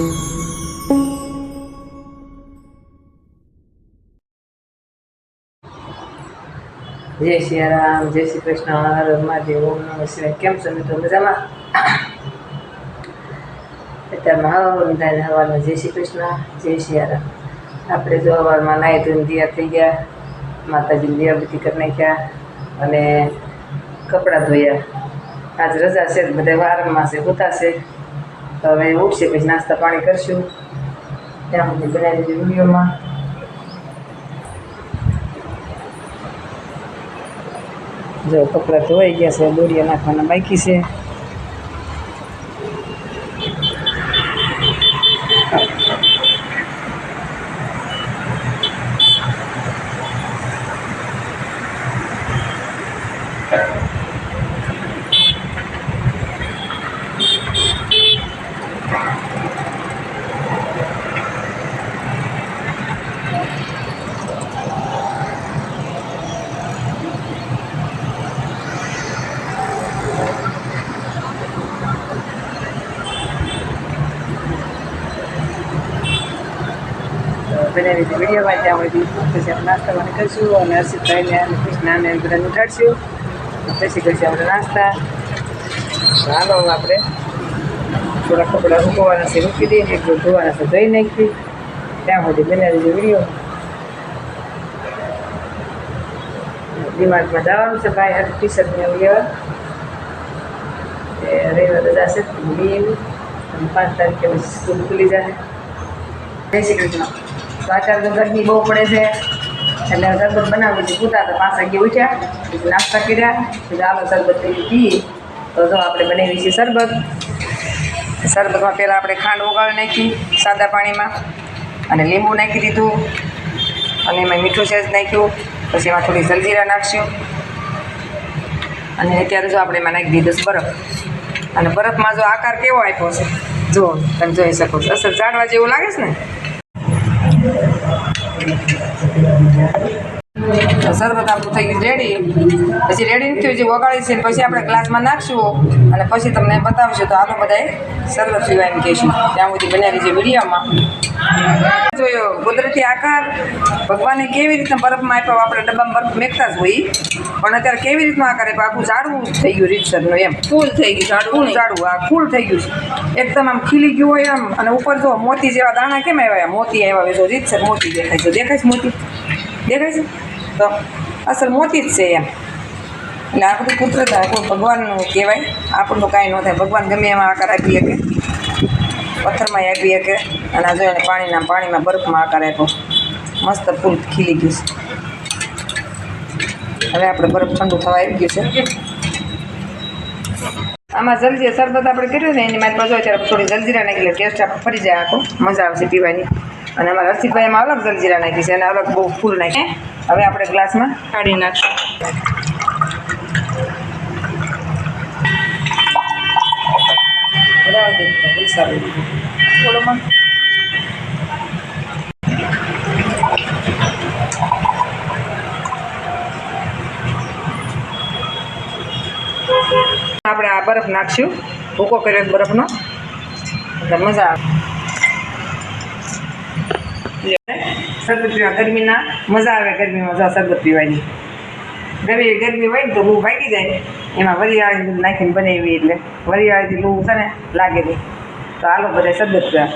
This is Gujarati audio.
જય શ્રી રામ, જય શ્રી કૃષ્ણ, હર ઓમ નમઃ શિવાય. કેમ છો મિત્રો? મજામાં? અત્યારમાં હવા બધાને જય શ્રી કૃષ્ણ, જય શ્રી આપણે જો હવારમાં નાહી ધોઈને તૈયાર થઈ ગયા, માતાજીની દિયાબતી કરી નાખ્યા અને કપડાં ધોયા. આજ રજા છે, બધા વારમાં છે ઉતાશે તો હવે ઉઠશે પછી નાસ્તા પાણી કરશું. ત્યાં સુધી બનાવી દીધું વિડીયોમાં. જો કપડાં ધોવાઈ ગયા છે દોરિયા નાખવાના બાકી છે. બનાવી હતી. વિડીયોમાં ત્યાં સુધી પછી આપણે નાસ્તા પાણી અને હર્ષિતભાઈને અને કૃષ્ણાને બધાને ઉઠાડશું. પછી કરીશું આપણે નાસ્તા. ચાલો આપણે થોડા કપડાં મૂકવાના છે મૂકી દઈએ એક ધોવાના છે, ધોઈ નાખી ત્યાં સુધી બનાવી દીધો વીડિયો. ડિમાર્ટમાં જવાનું છે ભાઈ ટી શર્ટને એવું લેવા. રવિવાર રજા છે બીમ પાંચ તારીખે સ્કૂલ ખુલી જશે જય શ્રી કૃષ્ણ. તો અત્યારે તો ગરમી બહુ પડે છે. એટલે શરબત બનાવી દીધી પૂતા તો પાંચ વાગે ઉઠ્યા. નાસ્તા કર્યા. પછી આલો શરબત કરી પી તો જો આપણે બનાવી છે શરબત. શરબતમાં પહેલાં આપણે ખાંડ ઓગાળી નાખી સાદા પાણીમાં અને લીંબુ નાખી દીધું. અને એમાં મીઠું સેજ નાખ્યું. પછી એમાં થોડી જલજીરા નાખશું. અને અત્યારે જો આપણે એમાં નાખી દીધું છે બરફ. અને બરફમાં જો આકાર કેવો આપ્યો છે? જુઓ તમે જોઈ શકો છો. અસર જાડવા જેવું લાગે છે ને? તો શરબત આપણું થઈ ગયું રેડી પછી રેડી થયું જે વગાડી છે પછી આપણે ગ્લાસમાં નાખશું અને પછી તમને બતાવશું. તો આલો બધાએ શરબત પીવા એમ કહીશું ત્યાં સુધી બનાવી છે વિડીયોમાં. જોયો કુદરતી આકાર. ભગવાને કેવી રીતના બરફમાં આપ્યો આપણે ડબ્બામાં બરફ મેકતા જ હોઈએ પણ અત્યારે કેવી રીતનો આકાર આપ્યો? આખું ઝાડવું થઈ ગયું રીતસરનું એમ. ફૂલ થઈ ગયું ઝાડવું ઝાડવું. આ ફૂલ થઈ ગયું છે. એકદમ આમ ખીલી ગયું હોય એમ. અને ઉપર જો મોતી જેવા દાણા કેમ આવ્યા? મોતી આવ્યા. જો રીતસર મોતી દેખાય છે. દેખાય છે મોતી? દેખાય છે? તો અસલ મોતી જ છે એમ. એટલે આ બધું કુદરત આપણું ભગવાનનું કહેવાય. આપણનું કાંઈ ન થાય. ભગવાન ગમે એમાં આકાર આપી શકે. પથ્થરમાં આપી શકે. અને આ જોઈને પાણીના પાણીમાં બરફમાં આકાર આપ્યો. મસ્ત ફૂલ ખીલી ગયું છે. હવે આપણે બરફ ઠંડુ થવા આવી ગયું છે. આમાં જલજી શરબત આપણે કર્યું ને એની મારી પાછું અત્યારે થોડી જલજીરા નાખી એટલે ટેસ્ટ આપણે ફરી જાય આખો. મજા આવશે પીવાની. અને અમારા રસીદભાઈ એમાં અલગ જલજીરા નાખી છે અને અલગ બહુ ફૂલ નાખી હવે આપણે ગ્લાસમાં કાઢી નાખશું. આપણે આ બરફ નાખશું. ભૂકો કર્યો બરફનો. એટલે મજા આવે. શરબત પીવા. ગરમીના મજા આવે, ગરમીમાં જો શરબત પીવાની. ગરમી ગરમી હોય ને તો લૂ ભાગી જાય. એમાં વરિયાળી નાખીને બનાવી એટલે વરિયાળીથી લૂ છે ને, લાગે નહીં. તો આલો બધા શરબત પીવા.